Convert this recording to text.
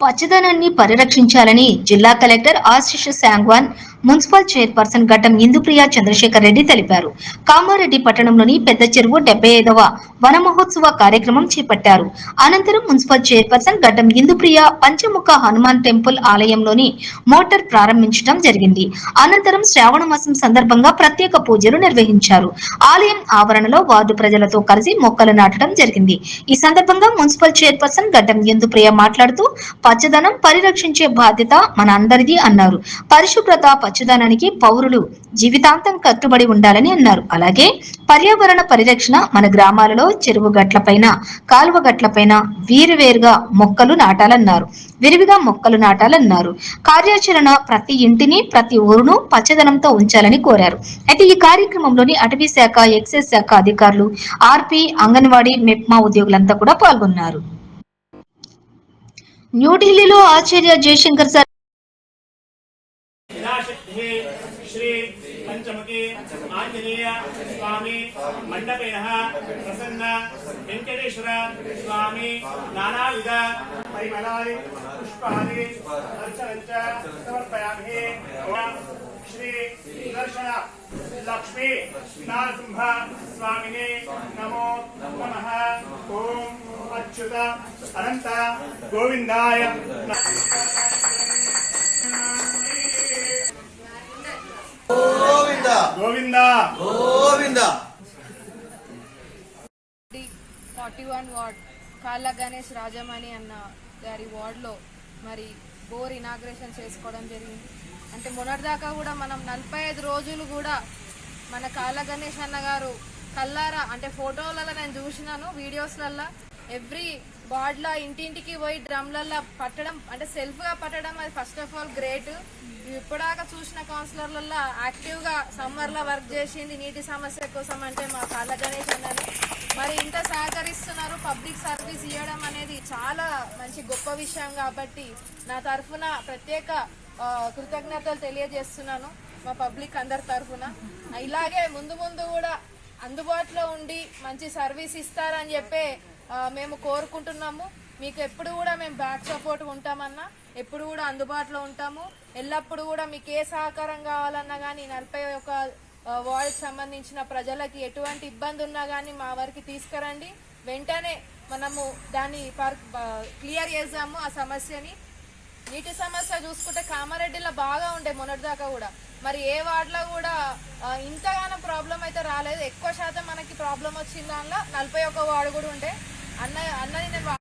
పచ్చదనాన్ని పరిరక్షించాలని జిల్లా collector Ashish Sangwan municipal chairperson Ghattam Indupriya Chandrasekhar Reddy తెలిపారు. కామారెడ్డి పట్టణంలోని పెద్ద చెరువు డెబ్బై ఐదవ వన మహోత్సవ కార్యక్రమం చేపట్టారు. అనంతరం municipal chairperson Ghattam Indupriya Panchamukha Hanuman temple ఆలయంలోని మోటార్ ప్రారంభించడం జరిగింది. అనంతరం శ్రావణ మాసం సందర్భంగా ప్రత్యేక పూజలు నిర్వహించారు. ఆలయం ఆవరణలో వార్డు ప్రజలతో కలిసి మొక్కలు నాటడం జరిగింది. ఈ సందర్భంగా మున్సిపల్ చైర్పర్సన్ గడ్డం ఎందుప్రియ మాట్లాడుతూ పచ్చదనం పరిరక్షించే బాధ్యత మన అందరిది అన్నారు. పరిశుభ్రత పచ్చదనానికి పౌరులు జీవితాంతం కట్టుబడి ఉండాలని అన్నారు. అలాగే పర్యావరణ పరిరక్షణ మన గ్రామాలలో చెరువు గట్లపైన కాలువ గట్లపైన వీరువేరుగా మొక్కలు నాటాలన్నారు. విరివిగా మొక్కలు నాటాలన్నారు. కార్యాచరణ ప్రతి ఇంటిని ప్రతి ఊరును పచ్చదనంతో ఉంచాలని కోరారు. అయితే ఈ కార్యక్రమంలోని అటవీ శాఖ ఎక్సైజ్ శాఖ అధికారులు ఆర్పి అంగన్వాడీ మెప్మా ఉద్యోగులంతా కూడా పాల్గొన్నారు. న్యూఢిల్లీలో ఆచార్య జయశంకర్ సార్ పంచముఖి ఆంజనేయ స్వామి మండపేన ప్రసన్న వెంకటేశ్వర స్వామి నానావిధ పరిమళాని పుష్పాని అర్చనంచ సమర్పయామి ఓం శ్రీ సుదర్శన లక్ష్మీ నరసింహ స్వామిని నమో నమః ఓం అచ్యుత అనంత గోవిందాయ Govinda. Govinda. Forty one ward. Kalla Ganesh Rajamani అన్న గారి వార్డులో మరి బోర్ ఇనాగ్రేషన్ చేసుకోవడం జరిగింది. అంటే మొన్నటిదాకా కూడా మనం నలభై ఐదు రోజులు కూడా మన కాళ్ళ గణేష్ అన్న గారు కల్లారా అంటే ఫోటోలలో నేను చూసినాను వీడియోస్లల్లో ఎవ్రీ వార్డ్లో ఇంటింటికి పోయి డ్రమ్లల్లో పట్టడం అంటే సెల్ఫ్గా పట్టడం అది ఫస్ట్ ఆఫ్ ఆల్ గ్రేట్ ఇప్పటిదాకా చూసిన కౌన్సిలర్లలో యాక్టివ్గా సమ్మర్లో వర్క్ చేసింది నీటి సమస్య కోసం అంటే మా కళ్ళ గణేష్ అన్నని మరి ఇంత సహకరిస్తున్నారు పబ్లిక్ సర్వీస్ ఇవ్వడం అనేది చాలా మంచి గొప్ప విషయం కాబట్టి నా తరఫున ప్రత్యేక కృతజ్ఞతలు తెలియజేస్తున్నాను మా పబ్లిక్ అందరి తరఫున. ఇలాగే ముందు ముందు కూడా అందుబాటులో ఉండి మంచి సర్వీస్ ఇస్తారని చెప్పే మేము కోరుకుంటున్నాము. మీకు ఎప్పుడు కూడా మేము బ్యాక్ సపోర్ట్ ఉంటామన్నా ఎప్పుడు కూడా అందుబాటులో ఉంటాము. ఎల్లప్పుడు కూడా మీకు ఏ సహకారం కావాలన్నా కానీ నలభై ఒక వార్డుకి సంబంధించిన ప్రజలకి ఎటువంటి ఇబ్బంది ఉన్నా కానీ మా వారికి తీసుకురండి. వెంటనే మనము దాన్ని క్లియర్ చేద్దాము ఆ సమస్యని. నీటి సమస్య చూసుకుంటే కామారెడ్డిలో బాగా ఉండే మొన్నటిదాకా కూడా. మరి ఏ వార్డులో కూడా ఇంతగానో ప్రాబ్లం అయితే రాలేదు. ఎక్కువ శాతం మనకి ప్రాబ్లం వచ్చిన దానిలో నలభై ఒక్క వార్డు కూడా ఉండే. అన్న అన్నది నేను